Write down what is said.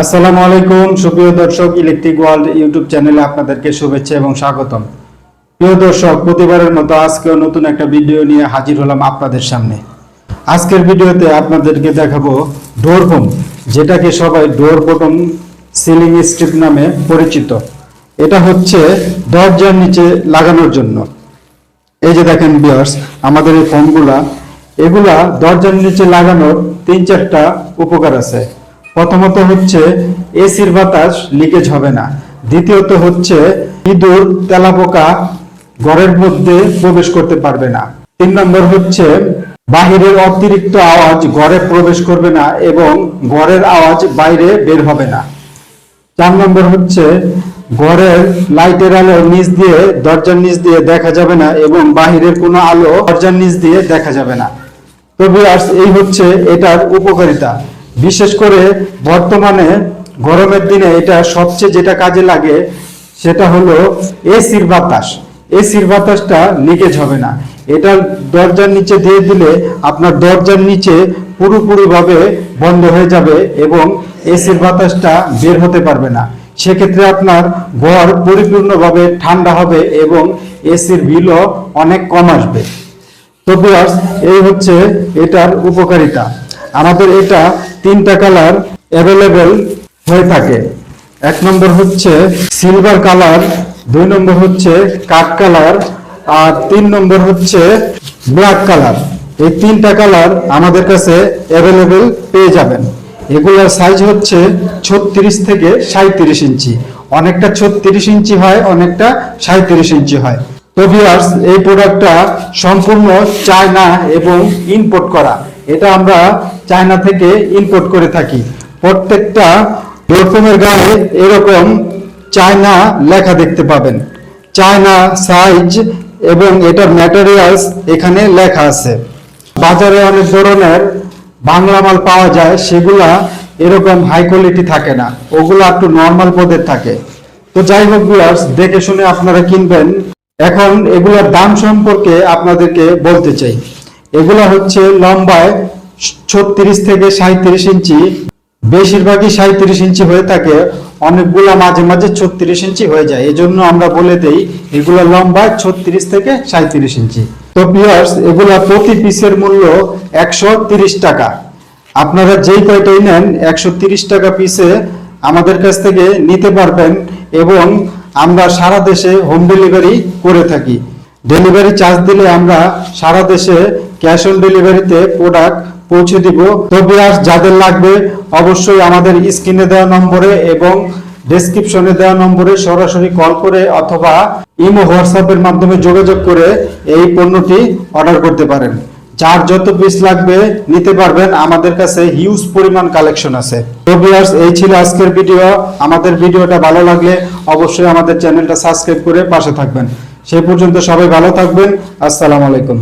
আসসালামু আলাইকুম। সুপ্রিয় দর্শক ইলেকট্রিক ওয়ার্ল্ড ইউটিউব চ্যানেলে আপনাদেরকে শুভেচ্ছা এবং স্বাগতম। প্রিয় দর্শক, প্রতিবারের মতো আজকেও নতুন একটা ভিডিও নিয়ে হাজির হলাম আপনাদের সামনে। আজকের ভিডিওতে আপনাদেরকে দেখাবো ডোর বোম যেটাকে সবাই ডোর বটম সিলিং স্ট্রিপ নামে পরিচিত। এটা হচ্ছে দরজার নিচে লাগানোর জন্য। এই যে দেখেন বিয়ার্স আমাদের এই ফোনগুলা এগুলা দরজার নিচে লাগানোর তিন চারটা উপকার আছে। প্রথমত হচ্ছে এসির বাতাস লিকেজ হবে না। দ্বিতীয়ত হচ্ছে ইঁদুর তেলাপোকা ঘরের মধ্যে প্রবেশ করতে পারবে না। তিন নম্বর হচ্ছে বাহিরের অতিরিক্ত আওয়াজ ঘরে প্রবেশ করবে না এবং ঘরের আওয়াজ বাইরে বের হবে না। চার নম্বর হচ্ছে ঘরের লাইটের আলো নিচ দিয়ে, দরজার নিচ দিয়ে দেখা যাবে না এবং বাহিরের কোনো আলো দরজার নিচ দিয়ে দেখা যাবে না। তো ভিউয়ার্স এই হচ্ছে এটার উপকারিতা। বিশেষ করে বর্তমানে গরমের দিনে এটা সবচেয়ে যেটা কাজে লাগে, সেটা হলো এসির বাতাস। এসির বাতাসটা লিকেজ হবে না। এটা দরজার নিচে দিয়ে দিলে আপনার দরজার নিচে পুরোপুরিভাবে বন্ধ হয়ে যাবে এবং এসির বাতাসটা বের হতে পারবে না। সেক্ষেত্রে আপনার ঘর পরিপূর্ণভাবে ঠান্ডা হবে এবং এসির বিলও অনেক কম আসবে। তো এই হচ্ছে এটার উপকারিতা। আমাদের এটা তিনটা কালার অ্যাভেলেবেল হয়ে থাকে। এক নম্বর হচ্ছে সিলভার কালার, দুই নম্বর হচ্ছে কাঠ কালার, আর তিন নম্বর হচ্ছে ব্ল্যাক কালার। এই তিনটা কালার আমাদের কাছে অ্যাভেলেবেল পেয়ে যাবেন। এগুলোর সাইজ হচ্ছে ছত্রিশ থেকে সাঁত্রিশ ইঞ্চি। অনেকটা ছত্রিশ ইঞ্চি হয়, অনেকটা সাঁত্রিশ ইঞ্চি হয়। তো ভিউয়ার্স এই প্রোডাক্টটা সম্পূর্ণ চায়না এবং ইম্পোর্ট করা। এটা আমরা চায়না থেকে ইম্পোর্ট করে থাকি। প্রত্যেকটা ডোরফোমের গায়ে এরকম চায়না লেখা দেখতে পাবেন। চায়না সাইজ এবং এটার ম্যাটেরিয়ালস এখানে লেখা আছে। বাজারে অনেক ধরনের বাংলা মাল পাওয়া যায়, সেগুলা এরকম হাই কোয়ালিটি থাকে না। ওগুলো একটু নর্মাল পদের থাকে। তো যাই হোক ভিউয়ার্স দেখে শুনে আপনারা কিনবেন। এখন এগুলোর দাম সম্পর্কে আপনাদেরকে বলতে চাই। এগুলা হচ্ছে লম্বায় ছত্রিশ থেকে সাঁত্রিশ ইঞ্চি। বেশিরভাগই সাঁত্রিশ ইঞ্চি হয়ে থাকে, অনেকগুলা মাঝে মাঝে ছত্রিশ ইঞ্চি হয়ে যায়। এজন্য আমরা বলে দেই, এগুলো লম্বা ছত্রিশ থেকে সাঁত্রিশ ইঞ্চি। তো পিয়ার্স এগুলা প্রতি পিসের মূল্য একশো টাকা। আপনারা যেই কয়টাই নেন, একশো টাকা পিসে আমাদের কাছ থেকে নিতে পারবেন এবং আমরা সারা দেশে হোম ডেলিভারি করে থাকি। ডেলিভারি চার্জ দিলে আমরা সারা দেশে ক্যাশ অন ডেলিভারিতে প্রোডাক্ট পৌঁছে দিব। তো বিয়ার্স যাদের লাগবে অবশ্যই আমাদের স্ক্রিনে দেওয়া নম্বরে এবং ডেসক্রিপশনে দেওয়া নম্বরে সরাসরি কল করে অথবা ইমো হোয়াটসঅ্যাপের মাধ্যমে যোগাযোগ করে এই পণ্যটি অর্ডার করতে পারেন। যার যত পিস লাগবে নিতে পারবেন, আমাদের কাছে হিউজ পরিমাণ কালেকশন আছে। তো ভিউয়ার্স এই ছিল আজকের ভিডিও আমাদের ভিডিওটা ভালো লাগলে অবশ্যই আমাদের চ্যানেলটা সাবস্ক্রাইব করে পাশে থাকবেন। সেই পর্যন্ত সবাই ভালো থাকবেন। আসসালামু আলাইকুম।